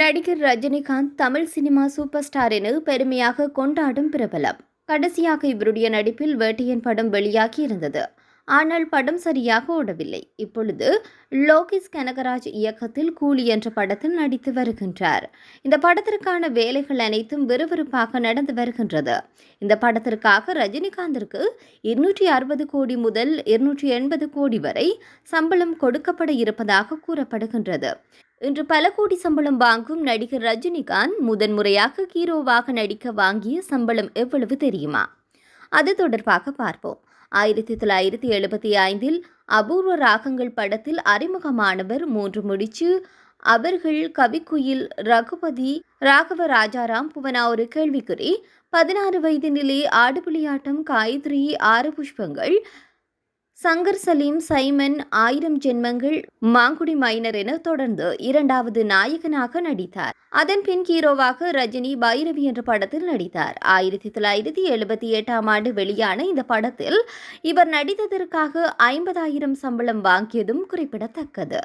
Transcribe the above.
நடிகர் Rajinikanth Tamil cinema super star என பெருமையாக கொண்டாடும் பிரபலம். கடைசியாக இவருடைய நடிப்பில் வேட்டையன் படம் வெளியாகி இருந்தது ஆனால் படம் சரியாக ஓடவில்லை. இப்பொழுது லோகேஷ் கனகராஜ் இயக்கத்தில் கூலி என்ற படத்தில் நடித்து வருகின்றார். இந்த படத்திற்கான வேலைகள் அனைத்தும் விறுவிறுப்பாக நடந்து வருகின்றது. இந்த படத்திற்காக ரஜினிகாந்திற்கு இருநூற்றி அறுபது கோடி முதல் இருநூற்றி எண்பது கோடி வரை சம்பளம் கொடுக்கப்பட இருப்பதாக கூறப்படுகின்றது. இன்று பல கோடி சம்பளம் வாங்கும் நடிகர் ரஜினிகாந்த் முதன்முறையாக ஹீரோவாக நடிக்க வாங்கிய சம்பளம் எவ்வளவு தெரியுமா? அது தொடர்பாக பார்ப்போம். ஆயிரத்தி தொள்ளாயிரத்தி எழுபத்தி ஐந்தில் அபூர்வ ராகங்கள் படத்தில் அறிமுகமானவர் மூன்று முடிச்சு அவர்கள் கவிக்குயில் ரகுபதி ராகவ ராஜாராம் புவனா ஒரு கேள்விக்குறி பதினாறு வயதினிலே ஆடுபுலியாட்டம் காயத்ரி ஆறு புஷ்பங்கள் சங்கர் சலீம் சைமன் ஆயிரம் ஜென்மங்கள் மாங்குடி மைனர் என தொடர்ந்து இரண்டாவது நாயகனாக நடித்தார். அதன் பின் ஹீரோவாக ரஜினி பைரவி என்ற படத்தில் நடித்தார். ஆயிரத்தி தொள்ளாயிரத்தி எழுபத்தி எட்டாம் ஆண்டு வெளியான இந்த படத்தில் இவர் நடித்ததற்காக ஐம்பதாயிரம் சம்பளம் வாங்கியதும் குறிப்பிடத்தக்கது.